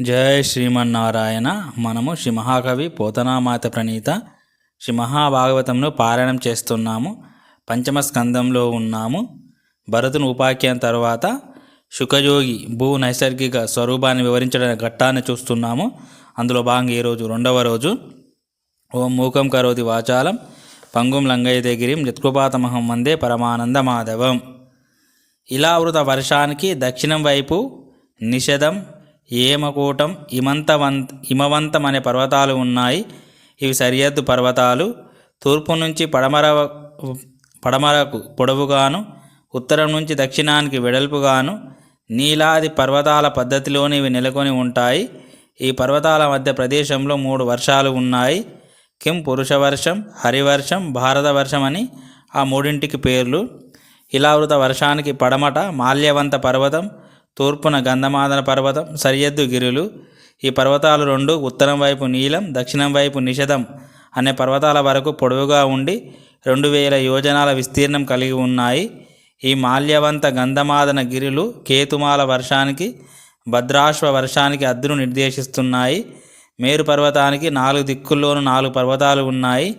జయ శ్రీమన్నారాయణ. మనము శ్రీ మహాకవి పోతనామాత ప్రణీత. శ్రీ మహాభాగవతంను పారాయణం చేస్తున్నాము. పంచమ స్కందంలో ఉన్నాము. భరతుని ఉపాఖ్యానం తర్వాత శుకయోగి భూ నైసర్గిక స్వరూపాన్ని వివరించడానికి ఘట్టాన్ని చూస్తున్నాము. అందులో భాగంగా ఈరోజు రెండవ రోజు. ఓం మూకం కరోతి వాచాలం. పంగుం లంగయ్య గిరిం. యత్కృపాతమహం వందే పరమానంద మాధవం ఇలావృత వర్షానికి దక్షిణం వైపు నిషదం ఏమకూటం ఇమంతవంత్ హిమవంతం అనే పర్వతాలు ఉన్నాయి. ఇవి సరిహద్దు పర్వతాలు. తూర్పు నుంచి పడమర పడమరకు పొడవుగాను ఉత్తరం నుంచి దక్షిణానికి వెడల్పుగాను నీలాది పర్వతాల పద్ధతిలోనే ఇవి నెలకొని ఉంటాయి. ఈ పర్వతాల మధ్య ప్రదేశంలో మూడు వర్షాలు ఉన్నాయి. కిం పురుషవర్షం హరివర్షం భారత వర్షం అని ఆ మూడింటికి పేర్లు. ఇలావృత వర్షానికి పడమట మాల్యవంత పర్వతం తూర్పున గంధమాదన పర్వతం సరిహద్దు గిరులు. ఈ పర్వతాలు రెండు ఉత్తరం వైపు నీలం దక్షిణం వైపు నిషధం అనే పర్వతాల వరకు పొడవుగా ఉండి రెండు వేల యోజనాల విస్తీర్ణం కలిగి ఉన్నాయి. ఈ మాల్యవంత గంధమాదన గిరులు కేతుమాల వర్షానికి భద్రాశ్వ వర్షానికి అద్దును నిర్దేశిస్తున్నాయి. మేరు పర్వతానికి నాలుగు దిక్కుల్లోనూ నాలుగు పర్వతాలు ఉన్నాయి.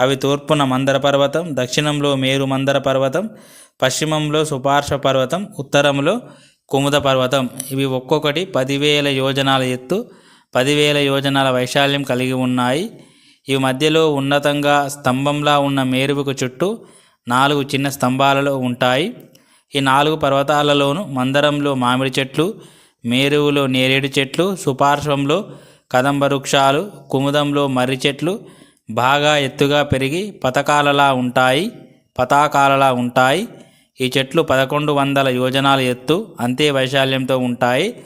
అవి తూర్పున మందర పర్వతం దక్షిణంలో మేరు మందర పర్వతం పశ్చిమంలో సుపార్శ్వ పర్వతం ఉత్తరంలో కుముద పర్వతం. ఇవి ఒక్కొక్కటి పదివేల యోజనాల ఎత్తు పదివేల యోజనాల వైశాల్యం కలిగి ఉన్నాయి. ఇవి మధ్యలో ఉన్నతంగా స్తంభంలా ఉన్న మేరువుకు చుట్టూ నాలుగు చిన్న స్తంభాలలో ఉంటాయి. ఈ నాలుగు పర్వతాలలోనూ మందరంలో మామిడి చెట్లు మేరువులో నేరేడు చెట్లు సుపార్శ్వంలో కదంబ వృక్షాలు కుముదంలో మర్రి చెట్లు బాగా ఎత్తుగా పెరిగి పతకాలలా ఉంటాయి పతాకాలలా ఉంటాయి. ఈ చెట్లు పదకొండు వందల యోజనాల ఎత్తు అంతే వైశాల్యంతో ఉంటాయి.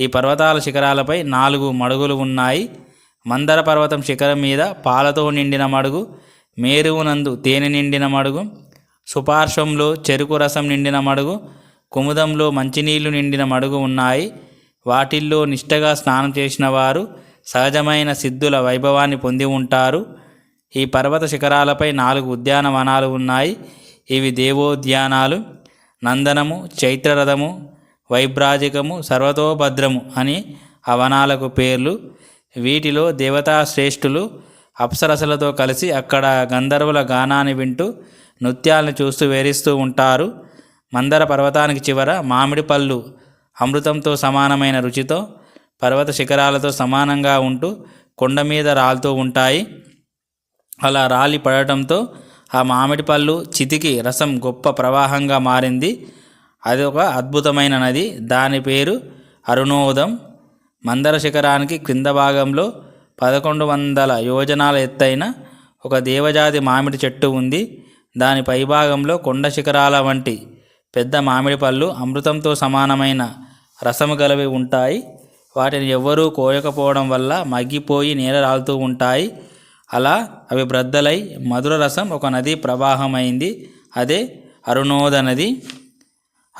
ఈ పర్వతాల శిఖరాలపై నాలుగు మడుగులు ఉన్నాయి. మందర పర్వతం శిఖరం మీద పాలతో నిండిన మడుగు మేరువునందు తేనె నిండిన మడుగు సుపార్శ్వంలో చెరుకు రసం నిండిన మడుగు కుముదంలో మంచినీళ్ళు నిండిన మడుగు ఉన్నాయి. వాటిల్లో నిష్టగా స్నానం చేసిన వారు సహజమైన సిద్ధుల వైభవాన్ని పొంది ఉంటారు. ఈ పర్వత శిఖరాలపై నాలుగు ఉద్యానవనాలు ఉన్నాయి. ఇవి దేవోద్యానాలు నందనము చైత్రరథము వైభ్రాజికము సర్వతోభద్రము అని ఆ వనాలకు పేర్లు. వీటిలో దేవతా శ్రేష్ఠులు అప్సరసలతో కలిసి అక్కడ గంధర్వుల గానాన్ని వింటూ నృత్యాలను చూస్తూ వేరిస్తూ ఉంటారు. మందర పర్వతానికి చివర మామిడి పళ్ళు అమృతంతో సమానమైన రుచితో పర్వత శిఖరాలతో సమానంగా ఉంటూ కొండ మీద రాలుతూ ఉంటాయి. అలా రాలి పడటంతో ఆ మామిడి పళ్ళు చితికి రసం గొప్ప ప్రవాహంగా మారింది. అది ఒక అద్భుతమైన నది. దాని పేరు అరుణోదం. మందర శిఖరానికి క్రింద భాగంలో పదకొండు వందల యోజనాల ఎత్తైన ఒక దేవజాతి మామిడి చెట్టు ఉంది. దాని పైభాగంలో కొండ శిఖరాల వంటి పెద్ద మామిడి పళ్ళు అమృతంతో సమానమైన రసము గలవి ఉంటాయి. వాటిని ఎవ్వరూ కోయకపోవడం వల్ల మగ్గిపోయి నేల రాలుతూ ఉంటాయి. అలా అవి బ్రద్దలై మధుర రసం ఒక నది ప్రవాహమైంది. అదే అరుణోద నది.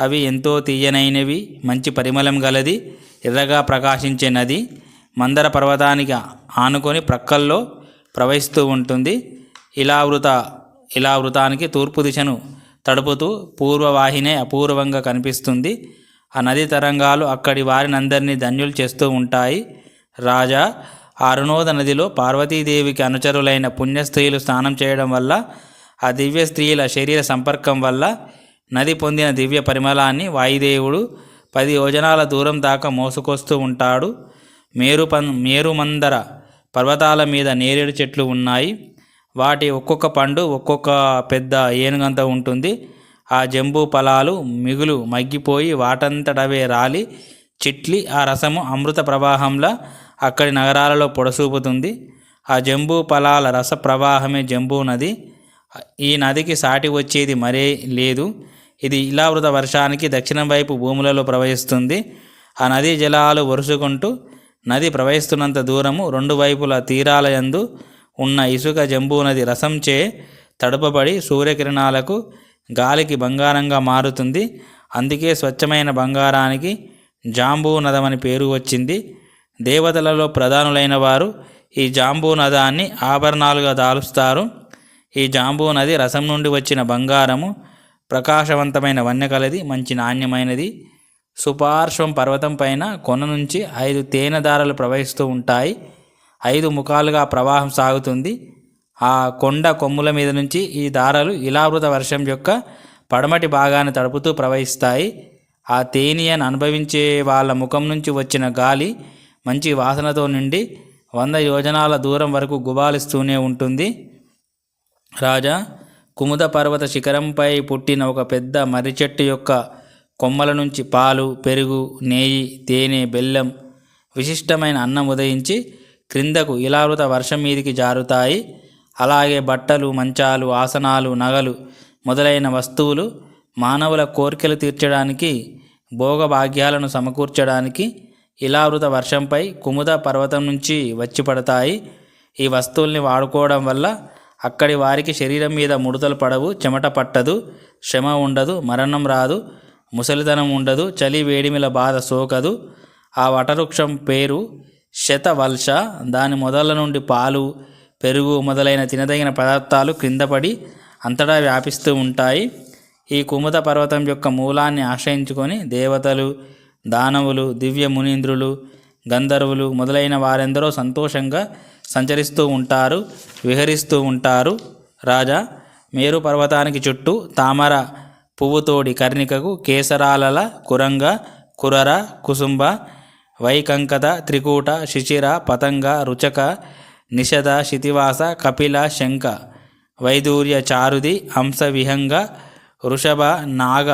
అవి ఎంతో తీయనైనవి మంచి పరిమళం గలది ఎర్రగా ప్రకాశించే నది. మందర పర్వతానికి ఆనుకొని ప్రక్కల్లో ప్రవహిస్తూ ఉంటుంది. ఇలావృత ఇలావృతానికి తూర్పు దిశను తడుపుతూ పూర్వవాహినే అపూర్వంగా కనిపిస్తుంది. ఆ నది తరంగాలు అక్కడి వారినందరినీ ధన్యులు చేస్తూ ఉంటాయి. రాజా అరుణోద నదిలో పార్వతీదేవికి అనుచరులైన పుణ్యస్త్రీలు స్నానం చేయడం వల్ల ఆ దివ్య స్త్రీల శరీర సంపర్కం వల్ల నది పొందిన దివ్య పరిమళాన్ని వాయుదేవుడు పది యోజనాల దూరం దాకా మోసుకొస్తూ ఉంటాడు. మేరు పం మేరుమందర పర్వతాల మీద నేరేడు చెట్లు ఉన్నాయి. వాటి ఒక్కొక్క పండు ఒక్కొక్క పెద్ద ఏనుగంత ఉంటుంది. ఆ జంబూ ఫలాలు మిగులు మగ్గిపోయి వాటంతటవే రాలి చిట్లి ఆ రసము అమృత ప్రవాహంలా అక్కడి నగరాలలో పొడసూపుతుంది. ఆ జంబూ ఫలాల రస ప్రవాహమే జంబూ నది. ఈ నదికి సాటి వచ్చేది మరే లేదు. ఇది ఇలావృత వర్షానికి దక్షిణం వైపు భూములలో ప్రవహిస్తుంది. ఆ నదీ జలాలు వరుసుకుంటూ నది ప్రవహిస్తున్నంత దూరము రెండు వైపుల తీరాల యందు ఉన్న ఇసుక జంబూ నది రసంచే తడపబడి సూర్యకిరణాలకు గాలికి బంగారంగా మారుతుంది. అందుకే స్వచ్ఛమైన బంగారానికి జాంబూ నదమని పేరు వచ్చింది. దేవతలలో ప్రధానులైన వారు ఈ జాంబూ నదాన్ని ఆభరణాలుగా దాలుస్తారు. ఈ జాంబూ నది రసం నుండి వచ్చిన బంగారము ప్రకాశవంతమైన వన్యకలది మంచి నాణ్యమైనది. సుపార్శ్వం పర్వతం పైన కొన నుంచి ఐదు తేనె దారాలు ప్రవహిస్తూ ఉంటాయి. ఐదు ముఖాలుగా ప్రవాహం సాగుతుంది. ఆ కొండ కొమ్ముల మీద నుంచి ఈ దారాలు ఇలావృత వర్షం యొక్క పడమటి భాగాన్ని తడుపుతూ ప్రవహిస్తాయి. ఆ తేనీయను అనుభవించే వాళ్ళ ముఖం నుంచి వచ్చిన గాలి మంచి వాసనతో నిండి వంద యోజనాల దూరం వరకు గుబాలిస్తూనే ఉంటుంది. రాజా కుముద పర్వత శిఖరంపై పుట్టిన ఒక పెద్ద మర్రి చెట్టు యొక్క కొమ్మల నుంచి పాలు పెరుగు నెయ్యి తేనె బెల్లం విశిష్టమైన అన్నం ఉదయించి క్రిందకు ఇలావృత వర్షం మీదికి జారుతాయి. అలాగే బట్టలు మంచాలు ఆసనాలు నగలు మొదలైన వస్తువులు మానవుల కోరికలు తీర్చడానికి భోగభాగ్యాలను సమకూర్చడానికి ఇలావృత వర్షంపై కుముద పర్వతం నుంచి వచ్చి పడతాయి. ఈ వస్తువుల్ని వాడుకోవడం వల్ల అక్కడి వారికి శరీరం మీద ముడతలు పడవు చెమట పట్టదు శ్రమ ఉండదు మరణం రాదు ముసలితనం ఉండదు చలి వేడిమిల బాధ సోకదు. ఆ వటవృక్షం పేరు శతవల్ష దాని మొదల నుండి పాలు పెరుగు మొదలైన తినదగిన పదార్థాలు క్రిందపడి అంతటా వ్యాపిస్తూ ఉంటాయి. ఈ కుముద పర్వతం యొక్క మూలాన్ని ఆశ్రయించుకొని దేవతలు దానవులు దివ్య మునీంద్రులు గంధర్వులు మొదలైన వారెందరో సంతోషంగా సంచరిస్తూ ఉంటారు విహరిస్తూ ఉంటారు. రాజా మేరు పర్వతానికి చుట్టూ తామర పువ్వుతోడి కర్ణికకు కేసరాలల కురంగ కురర కుసుంబ వైకంకత త్రికూట శిశిర పతంగ రుచక నిషద శితివాస కపిల శంఖ వైదూర్య చారుది హంస విహంగ వృషభ నాగ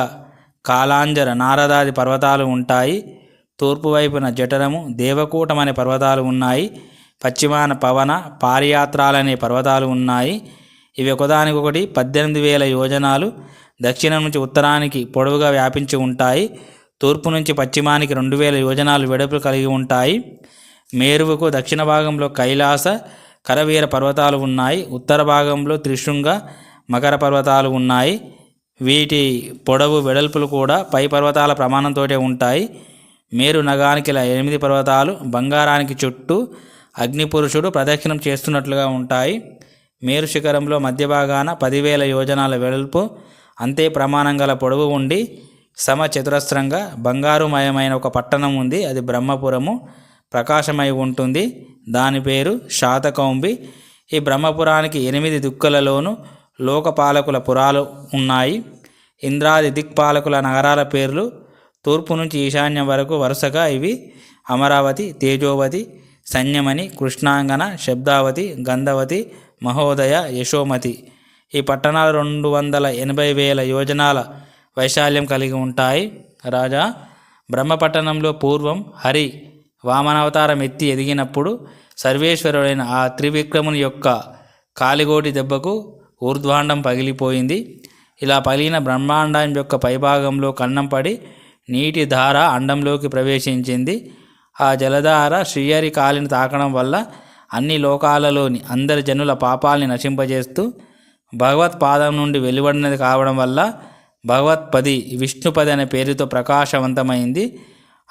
కాలాంజర నారదాది పర్వతాలు ఉంటాయి. తూర్పు వైపున జఠరము దేవకూటం అనే పర్వతాలు ఉన్నాయి. పశ్చిమాన పవన పారియాత్రాలనే పర్వతాలు ఉన్నాయి. ఇవి ఒకదానికొకటి పద్దెనిమిది వేల యోజనాలు. దక్షిణం నుంచి ఉత్తరానికి పొడవుగా వ్యాపించి ఉంటాయి. తూర్పు నుంచి పశ్చిమానికి రెండు వేల యోజనాలు వెడపులు కలిగి ఉంటాయి. మేరువుకు దక్షిణ భాగంలో కైలాస కరవీర పర్వతాలు ఉన్నాయి. ఉత్తర భాగంలో త్రిశృంగ మకర పర్వతాలు ఉన్నాయి. వీటి పొడవు వెడల్పులు కూడా పై పర్వతాల ప్రమాణంతోటే ఉంటాయి. మేరు నగానికి ఇలా ఎనిమిది పర్వతాలు బంగారానికి చుట్టూ అగ్నిపురుషుడు ప్రదక్షిణం చేస్తున్నట్లుగా ఉంటాయి. మేరు శిఖరంలో మధ్య భాగాన పదివేల యోజనాల వెడల్పు అంతే ప్రమాణం గల పొడవు ఉండి సమచతురస్రంగా బంగారుమయమైన ఒక పట్టణం ఉంది. అది బ్రహ్మపురము ప్రకాశమై ఉంటుంది. దాని పేరు శాతకౌంబి. ఈ బ్రహ్మపురానికి ఎనిమిది దుక్కులలోనూ లోకపాలకుల పురాలు ఉన్నాయి. ఇంద్రాది దిక్పాలకుల నగరాల పేర్లు తూర్పు నుంచి ఈశాన్యం వరకు వరుసగా ఇవి. అమరావతి తేజోవతి సంయమని కృష్ణాంగన శబ్దావతి గంధవతి మహోదయ యశోమతి. ఈ పట్టణాలు రెండు వందల ఎనభై వేల యోజనాల వైశాల్యం కలిగి ఉంటాయి. రాజా బ్రహ్మపట్టణంలో పూర్వం హరి వామనావతారం ఎత్తి ఎదిగినప్పుడు సర్వేశ్వరుడైన ఆ త్రివిక్రముని యొక్క కాలిగోటి దెబ్బకు ఊర్ధ్వాండం పగిలిపోయింది. ఇలా పగిలిన బ్రహ్మాండం యొక్క పైభాగంలో కన్నం పడి నీటి ధార అండంలోకి ప్రవేశించింది. ఆ జలధార శ్రీహరి కాలిని తాకడం వల్ల అన్ని లోకాలలోని అందరి జనుల పాపాల్ని నశింపజేస్తూ భగవత్పాదం నుండి వెలువడినది కావడం వల్ల భగవత్పది విష్ణుపది అనే పేరుతో ప్రకాశవంతమైంది.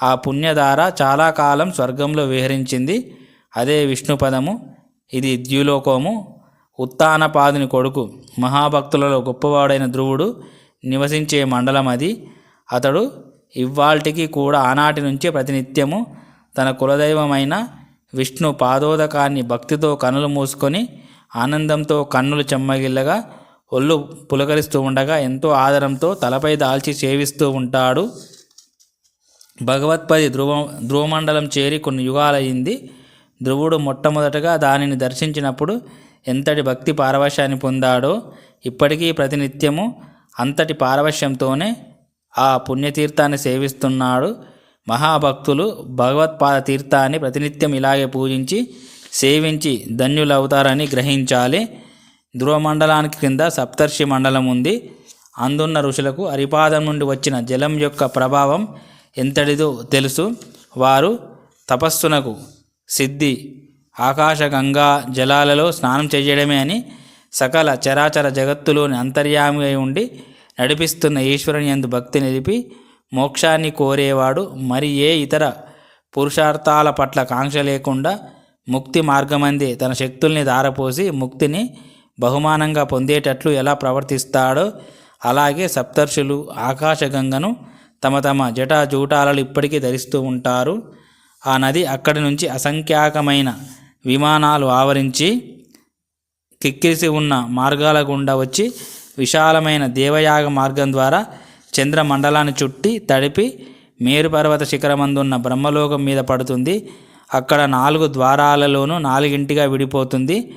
ఆ పుణ్యధార చాలా కాలం స్వర్గంలో విహరించింది. అదే విష్ణుపదము ఇది ద్యులోకము. ఉత్తానపాదుని కొడుకు మహాభక్తులలో గొప్పవాడైన ధ్రువుడు నివసించే మండలం అది. అతడు ఇవాల్టికి కూడా ఆనాటి నుంచే ప్రతినిత్యము తన కులదైవమైన విష్ణు పాదోదకాన్ని భక్తితో కనులు మూసుకొని ఆనందంతో కన్నులు చెమ్మగిల్లగా ఒళ్ళు పులకరిస్తూ ఉండగా ఎంతో ఆదరంతో తలపై దాల్చి సేవిస్తూ ఉంటాడు. భగవత్పది ధ్రువ ధ్రువమండలం చేరి కొన్ని యుగాలయ్యింది. ధ్రువుడు మొట్టమొదటగా దానిని దర్శించినప్పుడు ఎంతటి భక్తి పారవశ్యాన్ని పొందాడో ఇప్పటికీ ప్రతినిత్యము అంతటి పారవశ్యంతోనే ఆ పుణ్యతీర్థాన్ని సేవిస్తున్నాడు. మహాభక్తులు భగవత్పాద తీర్థాన్ని ప్రతినిత్యం ఇలాగే పూజించి సేవించి ధన్యులవుతారని గ్రహించాలి. ధ్రువమండలానికి క్రింద సప్తర్షి మండలం ఉంది. అందున్న ఋషులకు అరిపాదం నుండి వచ్చిన జలం యొక్క ప్రభావం ఎంతటిదో తెలుసు. వారు తపస్సునకు సిద్ధి ఆకాశగంగా జలాలలో స్నానం చేయడమే అని సకల చరాచర జగత్తులోని అంతర్యామి అయి ఉండి నడిపిస్తున్న ఈశ్వరుని ఎందు భక్తి నిలిపి మోక్షాన్ని కోరేవాడు మరి ఏ ఇతర పురుషార్థాల పట్ల కాంక్ష లేకుండా ముక్తి మార్గమందే తన శక్తుల్ని దారపోసి ముక్తిని బహుమానంగా పొందేటట్లు ఎలా ప్రవర్తిస్తాడో అలాగే సప్తర్షులు ఆకాశగంగను తమ తమ జటాజూటాలను ఇప్పటికీ ధరిస్తూ ఉంటారు. ఆ నది అక్కడి నుంచి అసంఖ్యాకమైన విమానాలు ఆవరించి కిక్కిరిసి ఉన్న మార్గాల గుండా వచ్చి విశాలమైన దేవయాగ మార్గం ద్వారా చంద్రమండలాన్ని చుట్టి తడిపి మేరుపర్వత శిఖరమందున్న బ్రహ్మలోకం మీద పడుతుంది. అక్కడ నాలుగు ద్వారాలలోనూ నాలుగింటిగా విడిపోతుంది.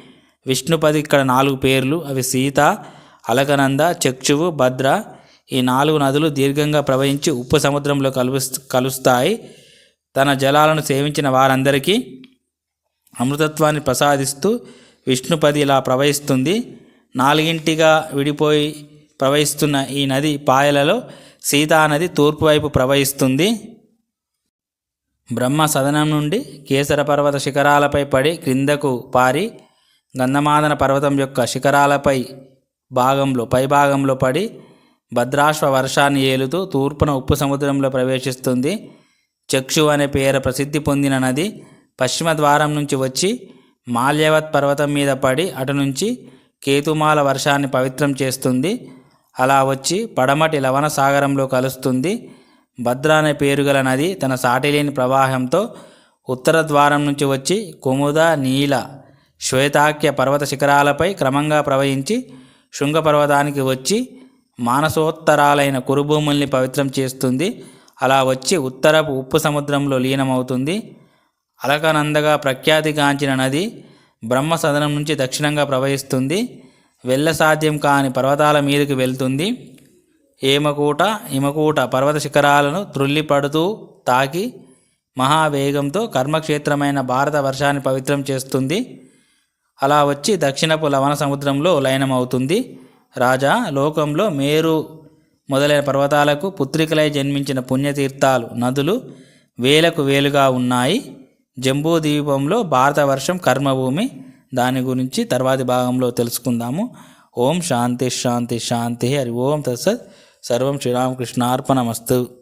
విష్ణుపది ఇక్కడ నాలుగు పేర్లు అవి సీత అలకనంద చక్షువు భద్ర. ఈ నాలుగు నదులు దీర్ఘంగా ప్రవహించి ఉప్పు సముద్రంలో కలుపు కలుస్తాయి. తన జలాలను సేవించిన వారందరికీ అమృతత్వాన్ని ప్రసాదిస్తూ విష్ణుపది ఇలా ప్రవహిస్తుంది. నాలుగింటిగా విడిపోయి ప్రవహిస్తున్న ఈ నది పాయలలో సీతా నది తూర్పు వైపు ప్రవహిస్తుంది. బ్రహ్మ సదనం నుండి కేసర పర్వత శిఖరాలపై పడి క్రిందకు పారి గంధమాదన పర్వతం యొక్క శిఖరాలపై భాగంలో పై భాగంలో పడి భద్రాశ్వ వర్షాన్ని ఏలుతూ తూర్పున ఉప్పు సముద్రంలో ప్రవేశిస్తుంది. చక్షు అనే పేర ప్రసిద్ధి పొందిన నది పశ్చిమ ద్వారం నుంచి వచ్చి మాల్యవత్ పర్వతం మీద పడి అటు నుంచి కేతుమాల వర్షాన్ని పవిత్రం చేస్తుంది. అలా వచ్చి పడమటి లవణ సాగరంలో కలుస్తుంది. భద్ర అనే పేరు గల నది తన సాటిలేని ప్రవాహంతో ఉత్తర ద్వారం నుంచి వచ్చి కుముద నీల శ్వేతాఖ్య పర్వత శిఖరాలపై క్రమంగా ప్రవహించి శృంగ పర్వతానికి వచ్చి మానసోత్తరాలైన కురుభూముల్ని పవిత్రం చేస్తుంది. అలా వచ్చి ఉత్తరపు ఉప్పు సముద్రంలో లీనమవుతుంది. అలకనందగా ప్రఖ్యాతిగాంచిన నది బ్రహ్మ సదనం నుంచి దక్షిణంగా ప్రవహిస్తుంది. వెళ్ళ సాధ్యం కాని పర్వతాల మీదకి వెళ్తుంది. ఏమకూట హిమకూట పర్వత శిఖరాలను త్రుల్లిపడుతూ తాకి మహావేగంతో కర్మక్షేత్రమైన భారత వర్షాన్ని పవిత్రం చేస్తుంది. అలా వచ్చి దక్షిణపు లవణ సముద్రంలో లయనమవుతుంది. రాజా లోకంలో మేరు మొదలైన పర్వతాలకు పుత్రికలై జన్మించిన పుణ్యతీర్థాలు నదులు వేలకు వేలుగా ఉన్నాయి. జంబూ ద్వీపంలో భారతవర్షం కర్మభూమి. దాని గురించి తర్వాతి భాగంలో తెలుసుకుందాము. ఓం శాంతి శాంతి శాంతి హరి ఓం తత్సత్. సర్వం శ్రీరామకృష్ణార్పణమస్తు.